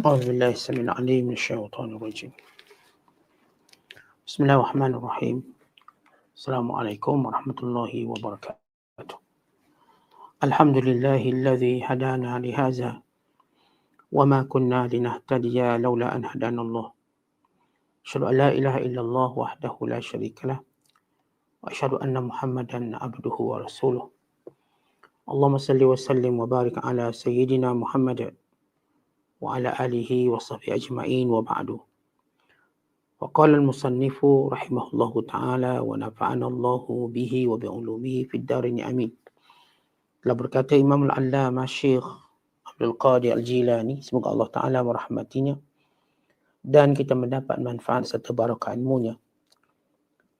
أعوذ بالله السميع العليم من الشيطان الرجيم. بسم الله الرحمن الرحيم. السلام عليكم ورحمة الله وبركاته. الحمد لله الذي هدانا لهذا وما كنا لنهتدي لولا أن هدانا الله. أشهد أن لا إله إلا الله وحده لا شريك له. وأشهد أن محمدا عبده ورسوله. اللهم صل وسلم وبارك على سيدنا محمد وعلى آله وصحبه أجمعين وبعد وقال المصنف رحمه الله تعالى ونفعنا الله به وبعلومه في الدارين أمين telah berkata Imam Al-Allamah Syekh Abdul Qadir Al-Jilani semoga Allah Ta'ala merahmatinya dan kita mendapat manfaat serta barakah ilmunya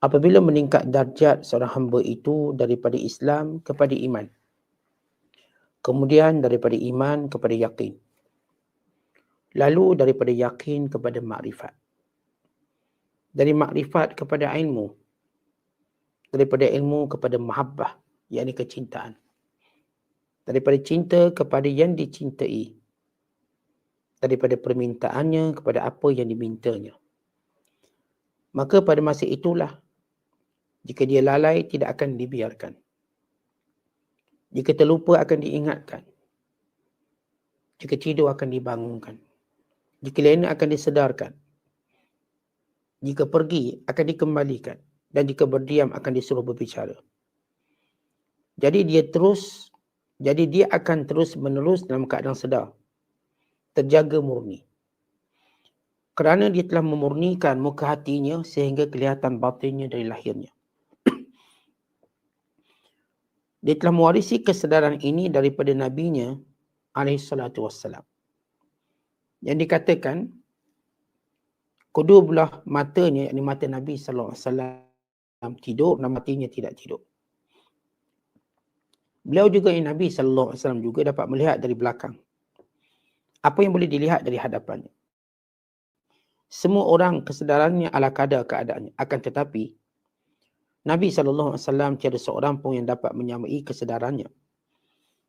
apabila meningkat darjat seorang hamba itu daripada Islam kepada iman kemudian daripada iman kepada yakin lalu daripada yakin kepada makrifat. Dari makrifat kepada ilmu. Daripada ilmu kepada mahabbah yakni kecintaan. Daripada cinta kepada yang dicintai. Daripada permintaannya kepada apa yang dimintanya. Maka pada masa itulah jika dia lalai tidak akan dibiarkan. Jika terlupa akan diingatkan. Jika tidur akan dibangunkan jika lena akan disedarkan jika pergi akan dikembalikan dan jika berdiam akan disuruh berbicara jadi dia terus jadi dia akan terus menerus dalam keadaan sedar. Terjaga murni. Kerana dia telah memurnikan muka hatinya sehingga kelihatan batinnya dari lahirnya. dia telah mewarisi kesedaran ini daripada nabinya alaihi salatu wassalam. Yang dikatakan kedua belah matanya yakni mata Nabi sallallahu alaihi wasallam tidur dan matinya tidak tidur. Beliau juga yang Nabi sallallahu alaihi wasallam juga dapat melihat dari belakang. Apa yang boleh dilihat dari hadapannya. Semua orang kesedarannya ala kadar keadaannya. Akan tetapi Nabi sallallahu alaihi wasallam tiada seorang pun yang dapat menyamai kesedarannya.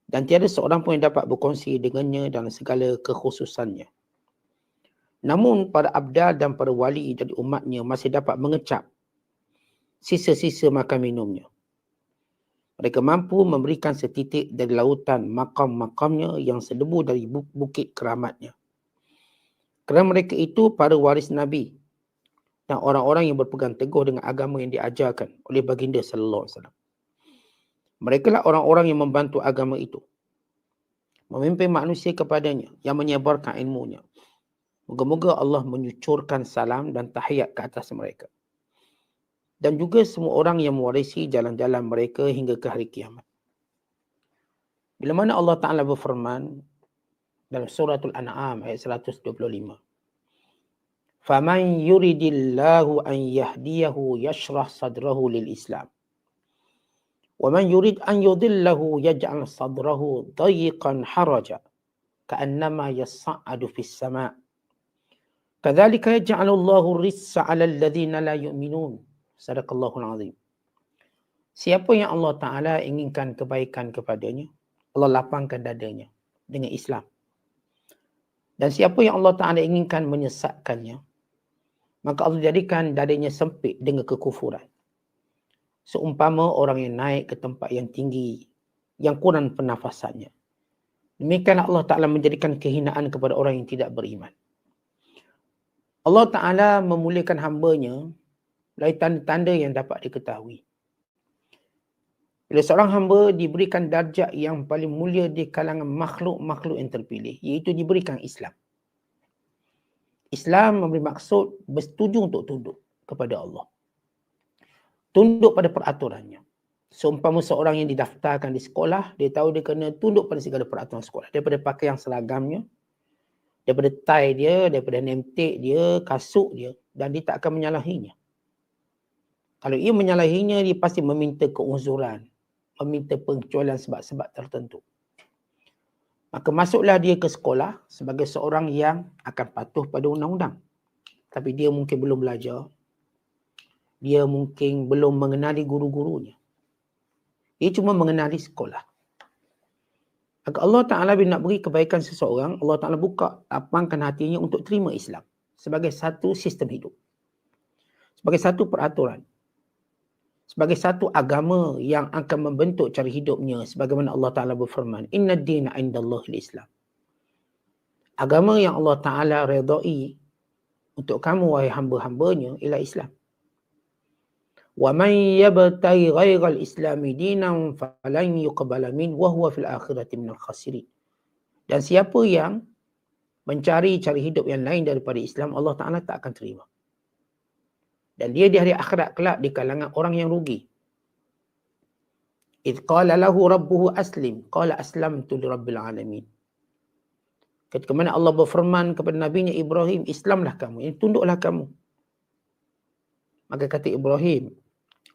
Dan tiada seorang pun yang dapat berkongsi dengannya dalam segala kekhususannya. Namun para abdal dan para wali dari umatnya masih dapat mengecap sisa-sisa makan minumnya mereka mampu memberikan setitik dari lautan makam-makamnya yang sedebu dari bukit keramatnya. Kerana mereka itu para waris Nabi dan orang-orang yang berpegang teguh dengan agama yang diajarkan oleh baginda sallallahu alaihi wasallam. Mereka lah orang-orang yang membantu agama itu. Memimpin manusia kepadanya yang menyebarkan ilmunya. Moga-moga Allah menyucurkan salam dan tahiyat ke atas mereka dan juga semua orang yang mewarisi jalan-jalan mereka hingga ke hari kiamat. Bila mana Allah Ta'ala berfirman dalam suratul An'am ayat 125. فَمَنْ يُرِدِ اللَّهُ أَنْ يَهْدِيَهُ يَشْرَحْ صَدْرَهُ لِلْإِسْلَامِ وَمَنْ يُرِدْ أَنْ يُضِلَّهُ يَجْعَلْ صَدْرَهُ ضَيِّقًا حَرَجًا كَأَنَّمَا يَصَّعَّدُ فِي السَّمَاءِ Kadzalika yaj'alullahu rissa 'ala alladhina la yu'minun. Sadaqallahu alazim. Siapa yang Allah Taala inginkan kebaikan kepadanya, Allah lapangkan dadanya dengan Islam. Dan siapa yang Allah Taala inginkan menyesatkannya, maka Allah jadikan dadanya sempit dengan kekufuran. Seumpama orang yang naik ke tempat yang tinggi yang kurang pernafasannya. Demikian Allah Ta'ala menjadikan kehinaan kepada orang yang tidak beriman. Allah Ta'ala memuliakan hambanya dari tanda-tanda yang dapat diketahui. Bila seorang hamba diberikan darjat yang paling mulia di kalangan makhluk-makhluk yang terpilih, iaitu diberikan Islam. Islam memberi maksud bersetuju untuk tunduk kepada Allah. Tunduk pada peraturannya. Seumpama seorang yang didaftarkan di sekolah, dia tahu dia kena tunduk pada segala peraturan sekolah. Daripada pakaian seragamnya, daripada tie dia, daripada tag dia, kasut dia, dan dia tak akan menyalahinya. Kalau ia menyalahinya, dia pasti meminta keuzuran. Meminta pengecualian sebab-sebab tertentu. Maka masuklah dia ke sekolah sebagai seorang yang akan patuh pada undang-undang. Tapi dia mungkin belum belajar. Dia mungkin belum mengenali guru-gurunya. Dia cuma mengenali sekolah. Maka Allah Ta'ala bila nak beri kebaikan seseorang, Allah Ta'ala buka, lapangkan hatinya untuk terima Islam sebagai satu sistem hidup. Sebagai satu peraturan. Sebagai satu agama yang akan membentuk cara hidupnya sebagaimana Allah Ta'ala berfirman, Inna dina inda Allah Islam. Agama yang Allah Ta'ala redai untuk kamu wahai hamba-hambanya ialah Islam. ومن يبتغي غير الإسلام دينا فلن يقبل منه وهو في الآخرة من الخاسرين dan siapa yang mencari cara hidup yang lain daripada Islam Allah Taala tak akan terima dan dia di hari akhirat kelak di kalangan orang yang rugi إذ قال له ربه أسلم قال أسلمت لرب العالمين ketika mana Allah berfirman kepada nabinya Ibrahim Islamlah kamu ini tunduklah kamu maka kata Ibrahim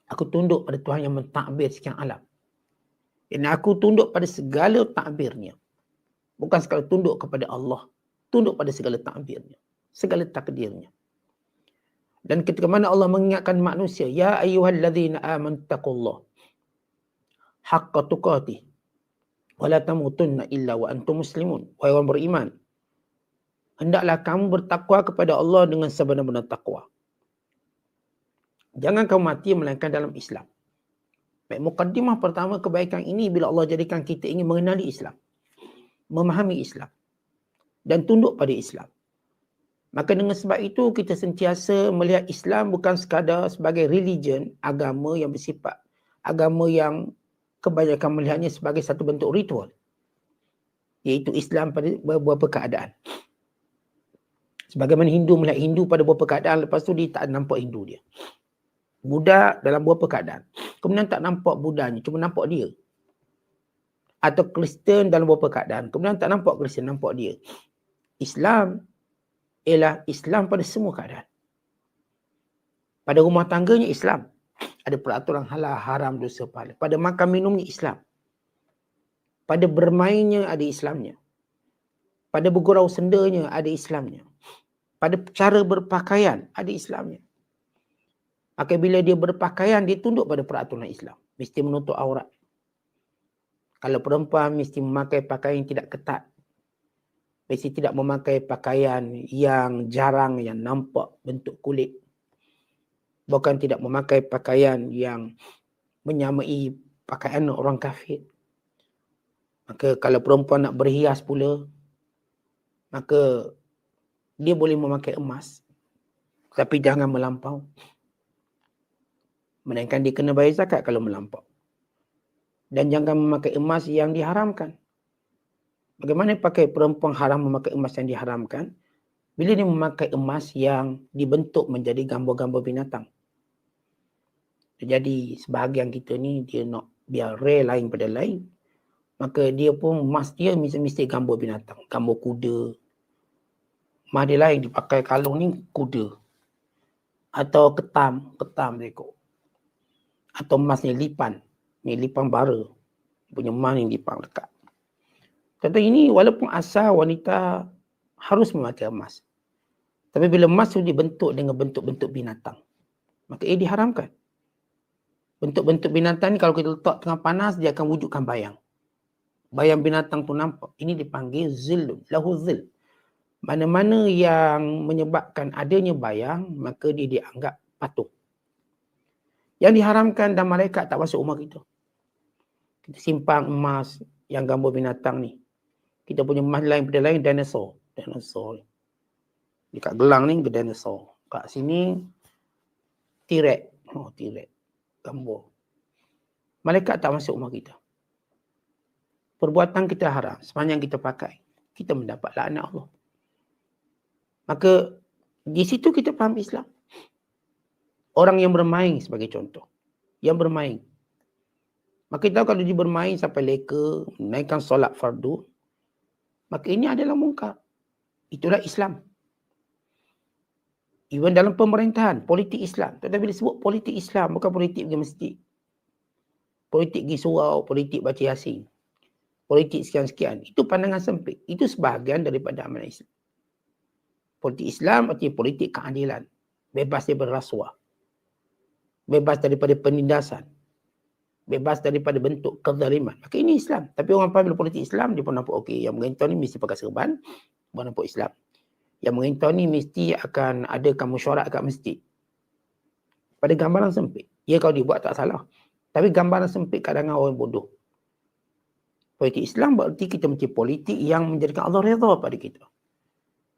Aku tunduk pada Tuhan yang mentakbir sekian alam. Dan aku tunduk pada segala takbirnya. Bukan sekali tunduk kepada Allah. Tunduk pada segala takbirnya. Segala takdirnya. Dan ketika mana Allah mengingatkan manusia. Ya ayuhalladzina amantakullah. Haqqa tukati. Wala tamutunna illa wa antum muslimun. Wahai orang beriman. Hendaklah kamu bertakwa kepada Allah dengan sebenar-benar takwa. Jangan kau mati melainkan dalam Islam. Baik, mukaddimah pertama kebaikan ini bila Allah jadikan kita ingin mengenali Islam. Memahami Islam. Dan tunduk pada Islam. Maka dengan sebab itu kita sentiasa melihat Islam bukan sekadar sebagai religion, agama yang bersifat. Agama yang kebanyakan melihatnya sebagai satu bentuk ritual. Iaitu Islam pada beberapa keadaan. Sebagaimana Hindu melihat Hindu pada beberapa keadaan, lepas tu dia tak nampak Hindu dia. Buddha dalam beberapa keadaan. Kemudian tak nampak Buddhanya, cuma nampak dia. Atau Kristen dalam beberapa keadaan. Kemudian tak nampak Kristen, nampak dia. Islam ialah Islam pada semua keadaan. Pada rumah tangganya Islam. Ada peraturan halal, haram, dosa, pahala. Pada makan minumnya Islam. Pada bermainnya ada Islamnya. Pada bergurau sendanya ada Islamnya. Pada cara berpakaian ada Islamnya. Maka bila dia berpakaian, dia tunduk pada peraturan Islam. Mesti menutup aurat. Kalau perempuan mesti memakai pakaian yang tidak ketat. Mesti tidak memakai pakaian yang jarang, yang nampak bentuk kulit. Bukan tidak memakai pakaian yang menyamai pakaian orang kafir. Maka kalau perempuan nak berhias pula, maka dia boleh memakai emas. Tapi jangan melampau. Melainkan dia kena bayar zakat kalau melampau. Dan jangan memakai emas yang diharamkan. Bagaimana pakai perempuan haram memakai emas yang diharamkan? Bila dia memakai emas yang dibentuk menjadi gambar-gambar binatang. Jadi sebahagian kita ni dia nak biar rare lain pada lain. Maka dia pun emas dia mesti-mesti gambar binatang. Gambar kuda. Emas dia lain dipakai kalung ni kuda. Atau ketam. Ketam dia ikut atau emas ni lipan. Ni lipan bara. Punya emas ni lipan dekat. Tentu ini walaupun asal wanita harus memakai emas. Tapi bila emas tu dibentuk dengan bentuk-bentuk binatang. Maka ia diharamkan. Bentuk-bentuk binatang ni kalau kita letak tengah panas dia akan wujudkan bayang. Bayang binatang tu nampak. Ini dipanggil zil. Lahu zil. Mana-mana yang menyebabkan adanya bayang maka dia dianggap patuh. Yang diharamkan dan malaikat tak masuk rumah kita. Kita simpang emas yang gambar binatang ni. Kita punya emas lain pada lain dinosaur. Dinosaur. Dekat gelang ni ke dinosaur. Kat sini T-Rex. Oh T-Rex. Gambar. Malaikat tak masuk rumah kita. Perbuatan kita haram. Sepanjang kita pakai. Kita mendapat laknat Allah. Maka di situ kita faham Islam. Orang yang bermain sebagai contoh. Yang bermain. Maka kita tahu kalau dia bermain sampai leka, menaikkan solat fardu, maka ini adalah mungkar. Itulah Islam. Even dalam pemerintahan, politik Islam. Tetapi disebut politik Islam, bukan politik pergi masjid. Politik pergi surau, politik baca yasin. Politik sekian-sekian. Itu pandangan sempit. Itu sebahagian daripada amalan Islam. Politik Islam artinya politik keadilan. Bebas daripada rasuah bebas daripada penindasan. bebas daripada bentuk kezaliman. Maka ini Islam. Tapi orang faham politik Islam, dia pun nampak okey. Yang mengintau ni mesti pakai serban, pun nampak Islam. Yang mengintau ni mesti akan ada kamu syarat kat masjid. Pada gambaran sempit. Ya kalau dibuat tak salah. Tapi gambaran sempit kadang orang bodoh. Politik Islam berarti kita mesti politik yang menjadikan Allah redha pada kita.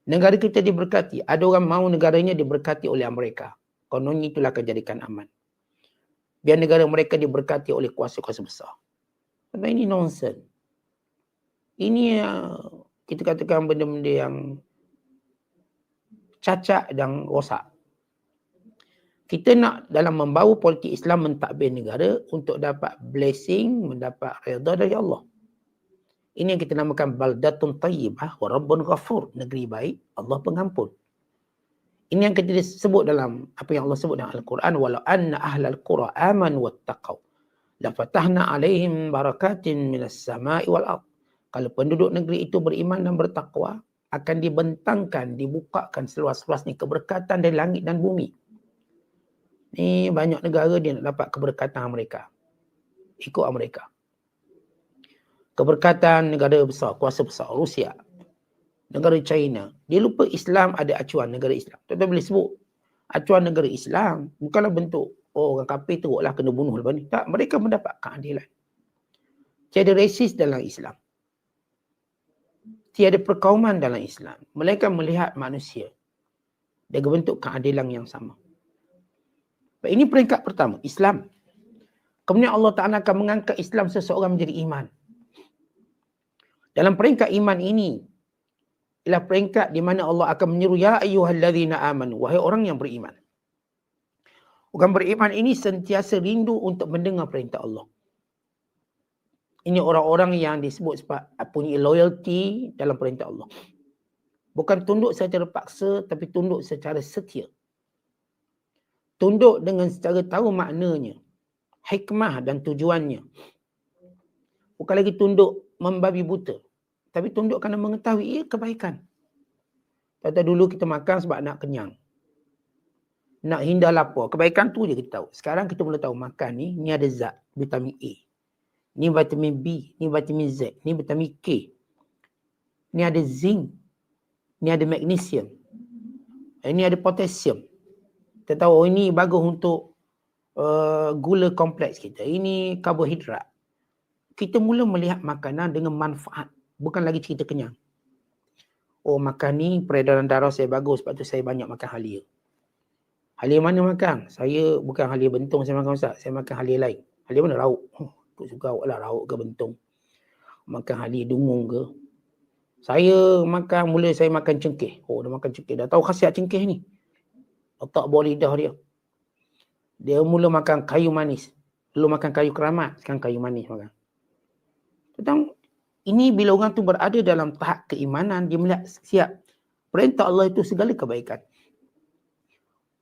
Negara kita diberkati. Ada orang mahu negaranya diberkati oleh Amerika. Kononnya itulah akan jadikan aman biar negara mereka diberkati oleh kuasa-kuasa besar. Tapi ini nonsen. Ini uh, kita katakan benda-benda yang cacat dan rosak. Kita nak dalam membawa politik Islam mentadbir negara untuk dapat blessing, mendapat redha dari Allah. Ini yang kita namakan baldatun tayyibah wa rabbun ghafur. Negeri baik, Allah pengampun. Ini yang kita sebut dalam apa yang Allah sebut dalam Al-Quran walau anna ahlal qura aman wattaqau la fatahna alaihim barakatin minas sama'i wal ard. Kalau penduduk negeri itu beriman dan bertakwa akan dibentangkan, dibukakan seluas-luasnya keberkatan dari langit dan bumi. Ni banyak negara dia nak dapat keberkatan mereka. Ikut Amerika. Keberkatan negara besar, kuasa besar, Rusia, negara China. Dia lupa Islam ada acuan negara Islam. Tuan-tuan boleh sebut acuan negara Islam bukanlah bentuk oh orang kafir teruklah kena bunuh lepas ni. Tak, mereka mendapat keadilan. Tiada resis dalam Islam. Tiada perkauman dalam Islam. Mereka melihat manusia dengan bentuk keadilan yang sama. Ini peringkat pertama, Islam. Kemudian Allah Ta'ala akan mengangkat Islam seseorang menjadi iman. Dalam peringkat iman ini, ialah peringkat di mana Allah akan menyeru ya ayyuhallazina amanu wahai orang yang beriman. Orang beriman ini sentiasa rindu untuk mendengar perintah Allah. Ini orang-orang yang disebut sebab punya loyalty dalam perintah Allah. Bukan tunduk secara paksa tapi tunduk secara setia. Tunduk dengan secara tahu maknanya. Hikmah dan tujuannya. Bukan lagi tunduk membabi buta. Tapi tunduk kerana mengetahui ia kebaikan. Kata dulu kita makan sebab nak kenyang. Nak hindar lapar. Kebaikan tu je kita tahu. Sekarang kita mula tahu makan ni, ni ada zat. Vitamin A. Ni vitamin B. Ni vitamin Z. Ni vitamin K. Ni ada zinc. Ni ada magnesium. Ini ada potassium. Kita tahu oh, ini bagus untuk uh, gula kompleks kita. Ini karbohidrat. Kita mula melihat makanan dengan manfaat bukan lagi cerita kenyang. Oh makan ni peredaran darah saya bagus sebab tu saya banyak makan halia. Halia mana makan? Saya bukan halia bentung saya makan Ustaz. Saya makan halia lain. Halia mana? Rauk. Oh, aku suka awak lah rauk ke bentung. Makan halia dungung ke. Saya makan, mula saya makan cengkeh. Oh dah makan cengkeh. Dah tahu khasiat cengkeh ni. Letak bawah lidah dia. Dia mula makan kayu manis. Dulu makan kayu keramat. Sekarang kayu manis makan. Tentang ini bila orang tu berada dalam tahap keimanan, dia melihat siap. Perintah Allah itu segala kebaikan.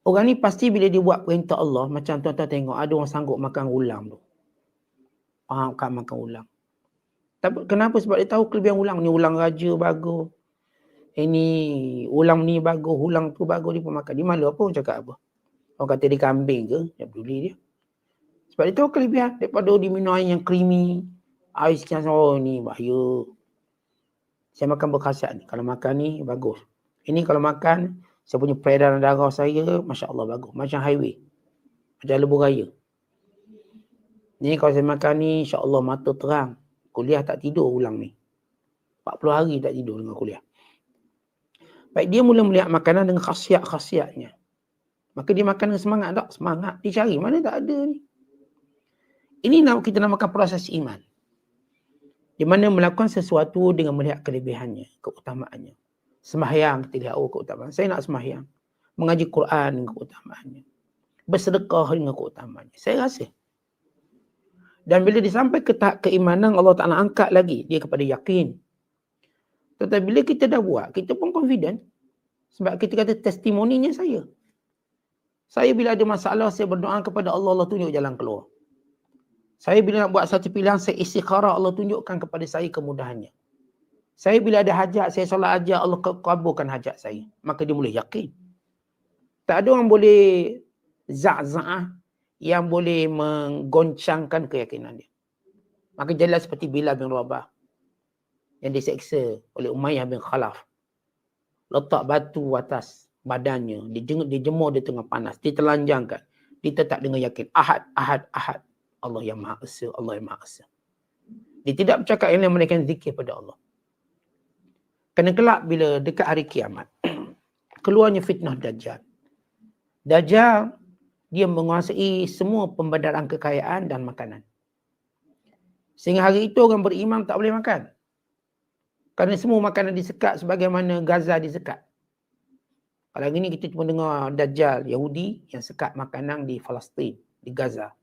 Orang ni pasti bila dia buat perintah Allah, macam tuan-tuan tengok ada orang sanggup makan ulang tu. Ah, kan makan ulang. Tapi kenapa? Sebab dia tahu kelebihan ulang. Ni ulang raja bagus. Ini ulang ni bagus, ulang tu bagus dia pun makan. Dia malu apa orang cakap apa? Orang kata dia kambing ke? Dia peduli dia. Sebab dia tahu kelebihan daripada dia minum air yang creamy, Ais sekian oh ni bahaya. Saya makan berkhasiat ni. Kalau makan ni bagus. Ini kalau makan saya punya peredaran darah saya Masya Allah bagus. Macam highway. Macam lebuh raya. Ni kalau saya makan ni insya Allah mata terang. Kuliah tak tidur ulang ni. 40 hari tak tidur dengan kuliah. Baik dia mula melihat makanan dengan khasiat-khasiatnya. Maka dia makan dengan semangat tak? Semangat. Dia cari. Mana tak ada ni? Ini kita namakan proses iman di mana melakukan sesuatu dengan melihat kelebihannya, keutamaannya. Semahyang kita lihat oh keutamaan. Saya nak semahyang. Mengaji Quran dengan keutamaannya. Bersedekah dengan keutamaannya. Saya rasa. Dan bila disampai ke tahap keimanan Allah Ta'ala angkat lagi dia kepada yakin. Tetapi bila kita dah buat, kita pun confident. Sebab kita kata testimoninya saya. Saya bila ada masalah, saya berdoa kepada Allah, Allah tunjuk jalan keluar. Saya bila nak buat satu pilihan, saya istikharah Allah tunjukkan kepada saya kemudahannya. Saya bila ada hajat, saya solat hajat, Allah kabulkan hajat saya. Maka dia boleh yakin. Tak ada orang boleh za'za'ah yang boleh menggoncangkan keyakinan dia. Maka jelas seperti Bilal bin Rabah yang diseksa oleh Umayyah bin Khalaf. Letak batu atas badannya, dijemur di tengah panas, ditelanjangkan. Dia tetap dengan yakin, ahad, ahad, ahad. Allah yang maha esa, Allah yang maha esa. Dia tidak bercakap yang menaikkan zikir pada Allah. Kena kelak bila dekat hari kiamat, keluarnya fitnah Dajjal. Dajjal, dia menguasai semua pembedaran kekayaan dan makanan. Sehingga hari itu orang beriman tak boleh makan. Kerana semua makanan disekat sebagaimana Gaza disekat. Kalau hari ini kita cuma dengar Dajjal Yahudi yang sekat makanan di Palestin, di Gaza.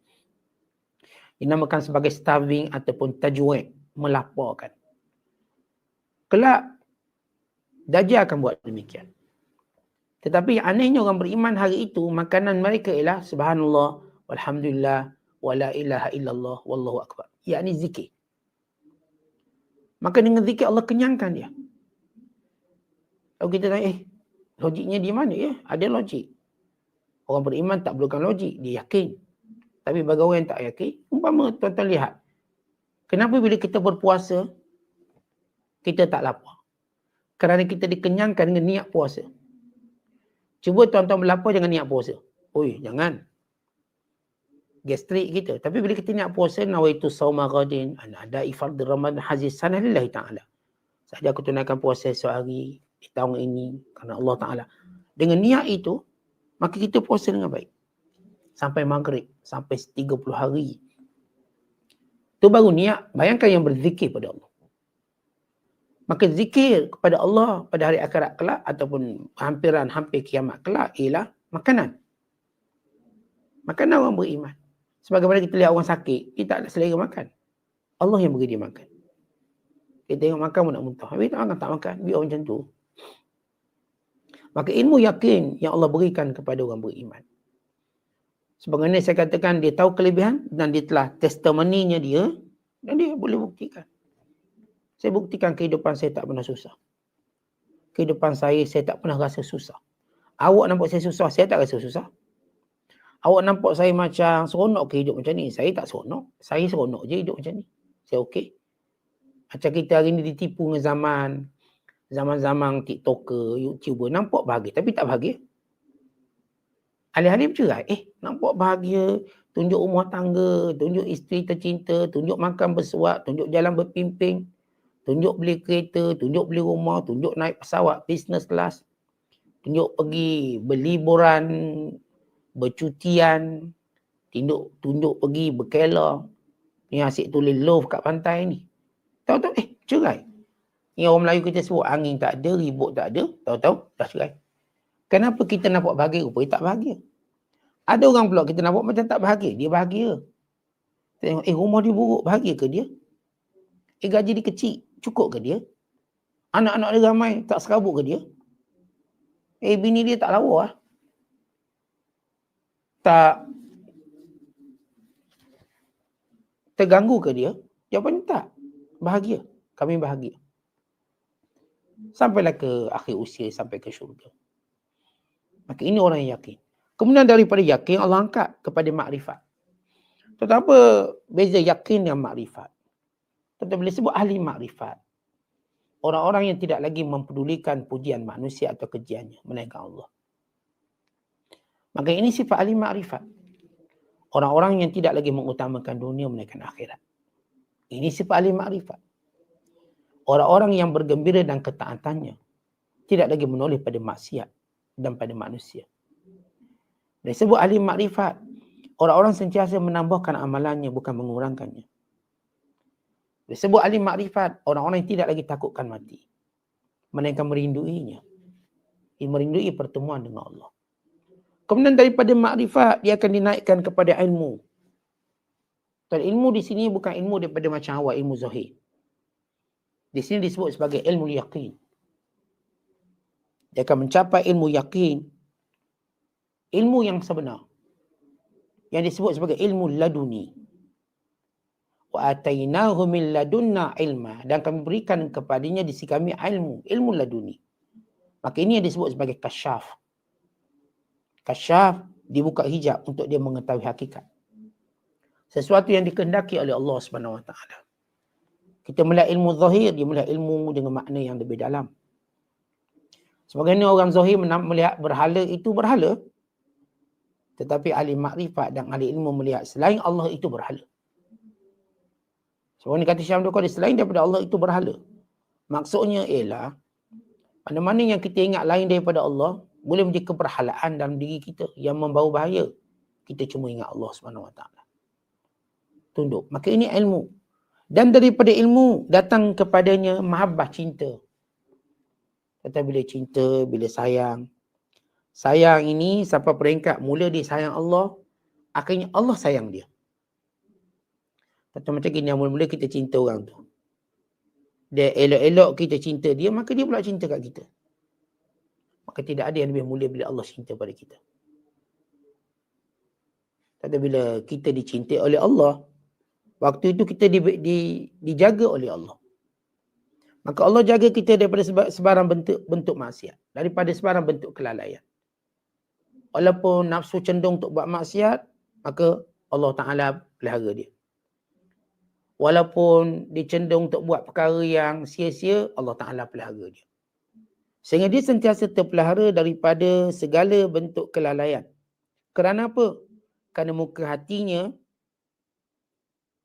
Dinamakan sebagai starving ataupun tajwid, melaporkan. Kelak, Dajjal akan buat demikian. Tetapi anehnya orang beriman hari itu, makanan mereka ialah Subhanallah, Walhamdulillah, Wala ilaha illallah, Wallahu akbar. Ia ni zikir. Maka dengan zikir Allah kenyangkan dia. Kalau kita tanya, eh, logiknya di mana? Ya, ada logik. Orang beriman tak perlukan logik, dia yakin. Tapi bagi orang yang tak yakin, umpama tuan-tuan lihat. Kenapa bila kita berpuasa, kita tak lapar? Kerana kita dikenyangkan dengan niat puasa. Cuba tuan-tuan berlapar jangan niat puasa. Oi, jangan gastrik kita. Tapi bila kita nak puasa, nawaitu sawma ghadin, ada ifard ramadan haziz sana lillahi ta'ala. Saja aku tunaikan puasa esok hari, di tahun ini, kerana Allah Ta'ala. Dengan niat itu, maka kita puasa dengan baik. Sampai maghrib, sampai 30 hari. Itu baru niat, bayangkan yang berzikir pada Allah. Maka zikir kepada Allah pada hari akhirat kelak ataupun hampiran hampir kiamat kelak ialah makanan. Makanan orang beriman. Sebagaimana kita lihat orang sakit, kita tak selera makan. Allah yang beri dia makan. Kita tengok makan pun nak muntah. Habis tak makan, tak makan. Biar macam tu. Maka ilmu yakin yang Allah berikan kepada orang beriman. Sebagaimana saya katakan, dia tahu kelebihan dan dia telah testimoninya dia dan dia boleh buktikan. Saya buktikan kehidupan saya tak pernah susah. Kehidupan saya, saya tak pernah rasa susah. Awak nampak saya susah, saya tak rasa susah awak nampak saya macam seronok ke hidup macam ni. Saya tak seronok. Saya seronok je hidup macam ni. Saya okey. Macam kita hari ni ditipu dengan zaman zaman-zaman TikToker, YouTuber. Nampak bahagia tapi tak bahagia. Alih-alih bercerai. Eh, nampak bahagia. Tunjuk rumah tangga, tunjuk isteri tercinta, tunjuk makan bersuap, tunjuk jalan berpimpin, tunjuk beli kereta, tunjuk beli rumah, tunjuk naik pesawat business class, tunjuk pergi berliburan bercutian, tunduk tunduk pergi berkela, ni asyik tulis love kat pantai ni. Tahu-tahu eh cerai. Ni orang Melayu kita sebut angin tak ada, ribut tak ada, tahu-tahu dah cerai. Kenapa kita nampak bahagia rupanya tak bahagia? Ada orang pula kita nampak macam tak bahagia, dia bahagia. Tengok, eh rumah dia buruk, bahagia ke dia? Eh gaji dia kecil, cukup ke dia? Anak-anak dia ramai, tak serabut ke dia? Eh bini dia tak lawa lah tak terganggu ke dia? Jawapan tak. Bahagia. Kami bahagia. Sampailah ke akhir usia, sampai ke syurga. Maka ini orang yang yakin. Kemudian daripada yakin, Allah angkat kepada makrifat. Tetapi beza yakin dengan makrifat? Tetapi boleh sebut ahli makrifat. Orang-orang yang tidak lagi mempedulikan pujian manusia atau kejiannya. Menaikkan Allah. Maka ini sifat ahli ma'rifat. Orang-orang yang tidak lagi mengutamakan dunia menaikkan akhirat. Ini sifat ahli ma'rifat. Orang-orang yang bergembira dan ketaatannya tidak lagi menoleh pada maksiat dan pada manusia. Dari sebut ahli makrifat, orang-orang sentiasa menambahkan amalannya bukan mengurangkannya. Dari sebut ahli makrifat, orang-orang yang tidak lagi takutkan mati. Mereka merinduinya. Ia merindui pertemuan dengan Allah. Kemudian daripada makrifat dia akan dinaikkan kepada ilmu. Dan ilmu di sini bukan ilmu daripada macam awal ilmu zahir. Di sini disebut sebagai ilmu yakin. Dia akan mencapai ilmu yakin. Ilmu yang sebenar. Yang disebut sebagai ilmu laduni. Wa atainahu min ladunna ilma. Dan kami berikan kepadanya di sisi kami ilmu. Ilmu laduni. Maka ini yang disebut sebagai kasyaf kasyaf dibuka hijab untuk dia mengetahui hakikat. Sesuatu yang dikehendaki oleh Allah Subhanahu Wa Taala. Kita melihat ilmu zahir, dia melihat ilmu dengan makna yang lebih dalam. Sebagaimana orang zahir melihat berhala itu berhala. Tetapi ahli makrifat dan ahli ilmu melihat selain Allah itu berhala. Sebab ni kata Syam Qadir, selain daripada Allah itu berhala. Maksudnya ialah, mana-mana yang kita ingat lain daripada Allah, boleh menjadi keberhalaan dalam diri kita yang membawa bahaya. Kita cuma ingat Allah SWT. Tunduk. Maka ini ilmu. Dan daripada ilmu datang kepadanya mahabbah cinta. Kata bila cinta, bila sayang. Sayang ini sampai peringkat mula dia sayang Allah. Akhirnya Allah sayang dia. Kata macam gini, mula-mula kita cinta orang tu. Dia elok-elok kita cinta dia, maka dia pula cinta kat kita. Maka tidak ada yang lebih mulia bila Allah cinta pada kita. Kata bila kita dicintai oleh Allah, waktu itu kita di, di, dijaga oleh Allah. Maka Allah jaga kita daripada sebarang bentuk bentuk maksiat. Daripada sebarang bentuk kelalaian. Walaupun nafsu cenderung untuk buat maksiat, maka Allah Ta'ala pelihara dia. Walaupun dia cenderung untuk buat perkara yang sia-sia, Allah Ta'ala pelihara dia. Sehingga dia sentiasa terpelihara daripada segala bentuk kelalaian. Kerana apa? Kerana muka hatinya,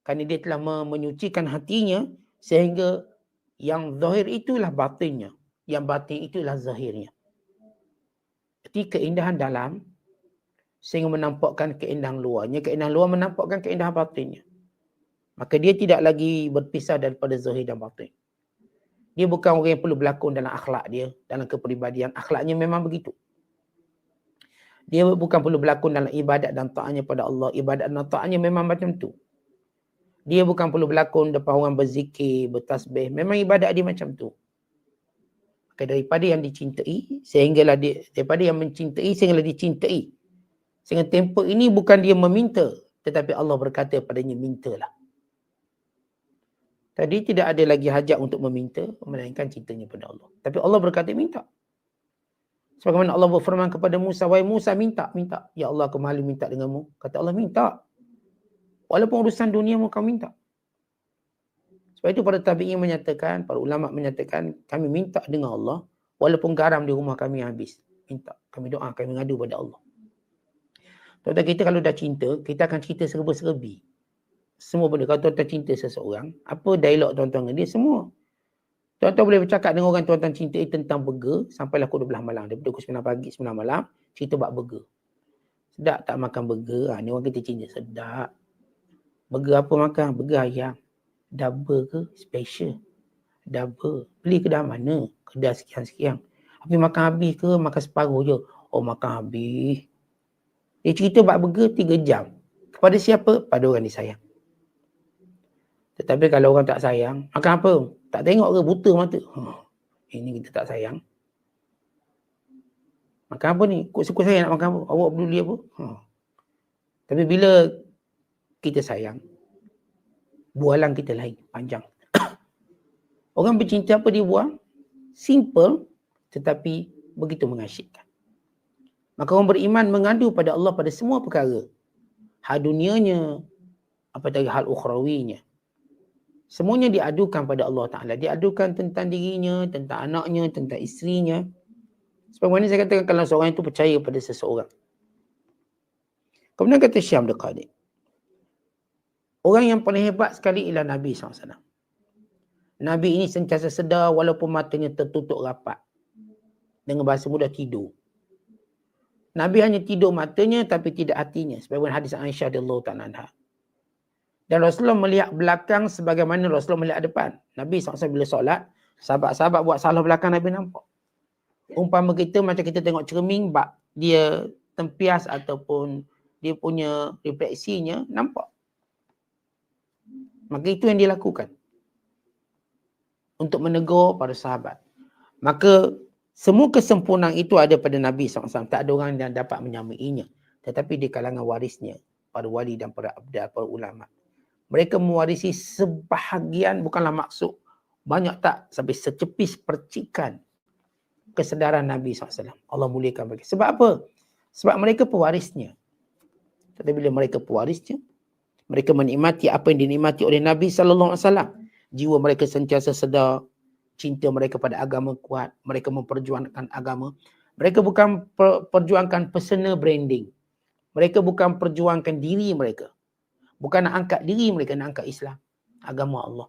kerana dia telah menyucikan hatinya, sehingga yang zahir itulah batinnya. Yang batin itulah zahirnya. Jadi keindahan dalam sehingga menampakkan keindahan luarnya. Keindahan luar menampakkan keindahan batinnya. Maka dia tidak lagi berpisah daripada zahir dan batin. Dia bukan orang yang perlu berlakon dalam akhlak dia, dalam kepribadian. Akhlaknya memang begitu. Dia bukan perlu berlakon dalam ibadat dan ta'anya pada Allah. Ibadat dan ta'anya memang macam tu. Dia bukan perlu berlakon depan orang berzikir, bertasbih. Memang ibadat dia macam tu. Maka daripada yang dicintai, sehinggalah dia, daripada yang mencintai, sehinggalah dicintai. Sehingga tempoh ini bukan dia meminta, tetapi Allah berkata padanya, mintalah. Tadi tidak ada lagi hajat untuk meminta, melainkan cintanya pada Allah. Tapi Allah berkata, minta. Sebagaimana Allah berfirman kepada Musa, Wahai Musa, minta, minta. Ya Allah, aku malu minta denganmu. Kata Allah, minta. Walaupun urusan dunia mu kau minta. Sebab itu para tabi'in menyatakan, para ulama menyatakan, kami minta dengan Allah, walaupun garam di rumah kami habis. Minta. Kami doa, kami mengadu pada Allah. Tuan-tuan kita kalau dah cinta, kita akan cerita serba-serbi. Semua benda. Kalau tuan-tuan cinta seseorang, apa dialog tuan-tuan dengan dia, semua. Tuan-tuan boleh bercakap dengan orang tuan-tuan cinta tentang burger sampailah pukul 12 malam. Daripada pukul 9 pagi, 9 malam, cerita buat burger. Sedap tak makan burger? Ha, ni orang kita cinta sedap. Burger apa makan? Burger ayam. Double ke? Special. Double. Beli kedai mana? Kedai sekian-sekian. Tapi makan habis ke? Makan separuh je. Oh makan habis. Dia cerita buat burger tiga jam. Kepada siapa? Pada orang disayang. Tetapi kalau orang tak sayang, makan apa? Tak tengok ke buta mata? Huh. Ini kita tak sayang. Makan apa ni? Suka saya nak makan apa? Awak peduli apa? Huh. Tapi bila kita sayang. Bualan kita lain, panjang. Orang bercinta apa dia buang? Simple tetapi begitu mengasyikkan. Maka orang beriman mengadu pada Allah pada semua perkara. Hal dunianya, apa tadi hal ukhrawinya. Semuanya diadukan pada Allah Ta'ala. Diadukan tentang dirinya, tentang anaknya, tentang isterinya. Sebab mana saya katakan kalau seorang itu percaya pada seseorang. Kemudian kata Syam Qadir. Orang yang paling hebat sekali ialah Nabi SAW. Nabi ini sentiasa sedar walaupun matanya tertutup rapat. Dengan bahasa mudah tidur. Nabi hanya tidur matanya tapi tidak hatinya. Sebagaimana hadis Aisyah radhiyallahu ta'ala Dan Rasulullah melihat belakang sebagaimana Rasulullah melihat depan. Nabi SAW bila solat, sahabat-sahabat buat salah belakang Nabi nampak. Umpama kita macam kita tengok cermin, bak dia tempias ataupun dia punya refleksinya nampak. Maka itu yang dilakukan. Untuk menegur para sahabat. Maka semua kesempurnaan itu ada pada Nabi SAW. Tak ada orang yang dapat menyamainya. Tetapi di kalangan warisnya. Para wali dan para abdal, para ulama. Mereka mewarisi sebahagian bukanlah maksud. Banyak tak sampai secepis percikan kesedaran Nabi SAW. Allah muliakan bagi. Sebab apa? Sebab mereka pewarisnya. Tapi bila mereka pewarisnya, mereka menikmati apa yang dinikmati oleh Nabi sallallahu alaihi wasallam. Jiwa mereka sentiasa sedar, cinta mereka pada agama kuat, mereka memperjuangkan agama. Mereka bukan per- perjuangkan personal branding. Mereka bukan perjuangkan diri mereka. Bukan nak angkat diri mereka, nak angkat Islam. Agama Allah.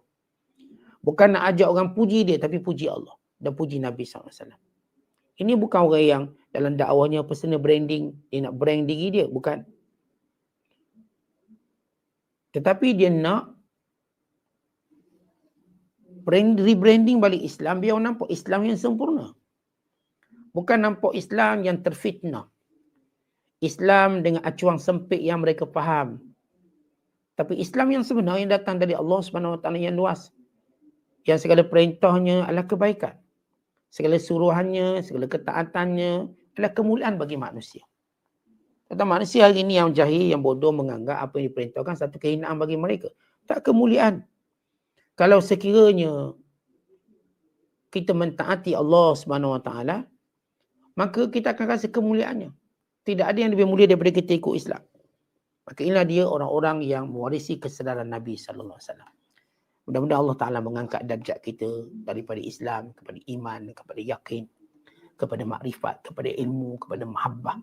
Bukan nak ajak orang puji dia, tapi puji Allah. Dan puji Nabi SAW. Ini bukan orang yang dalam dakwahnya personal branding, dia nak brand diri dia, bukan. Tetapi dia nak brand, rebranding balik Islam, biar orang nampak Islam yang sempurna. Bukan nampak Islam yang terfitnah. Islam dengan acuang sempit yang mereka faham. Tapi Islam yang sebenar yang datang dari Allah Taala yang luas. Yang segala perintahnya adalah kebaikan. Segala suruhannya, segala ketaatannya adalah kemuliaan bagi manusia. Kata manusia hari ini yang jahil, yang bodoh menganggap apa yang diperintahkan satu kehinaan bagi mereka. Tak kemuliaan. Kalau sekiranya kita mentaati Allah Subhanahu Wa Taala, maka kita akan rasa kemuliaannya. Tidak ada yang lebih mulia daripada kita ikut Islam. Maka inilah dia orang-orang yang mewarisi kesedaran Nabi sallallahu alaihi wasallam. Mudah-mudahan Allah Taala mengangkat darjat kita daripada Islam kepada iman, kepada yakin, kepada makrifat, kepada ilmu, kepada mahabbah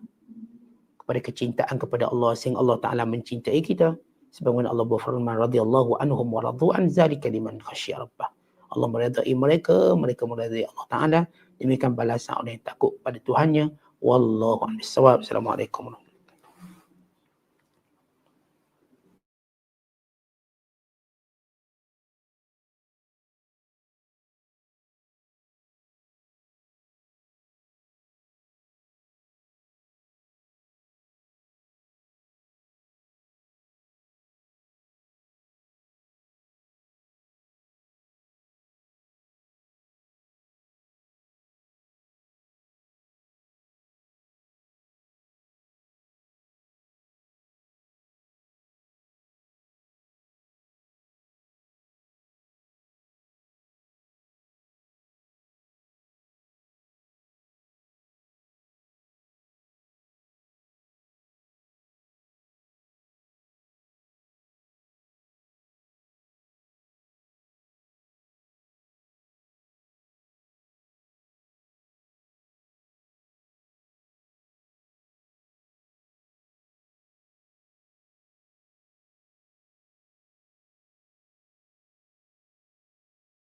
kepada kecintaan kepada Allah sehingga Allah Taala mencintai kita sebagaimana Allah berfirman radhiyallahu anhum wa radu an zalika liman khasyiya rabbah. Allah meridai mereka, mereka meridai Allah Taala demikian balasan orang yang takut pada Tuhannya. Wallahu a'lam. Assalamualaikum warahmatullahi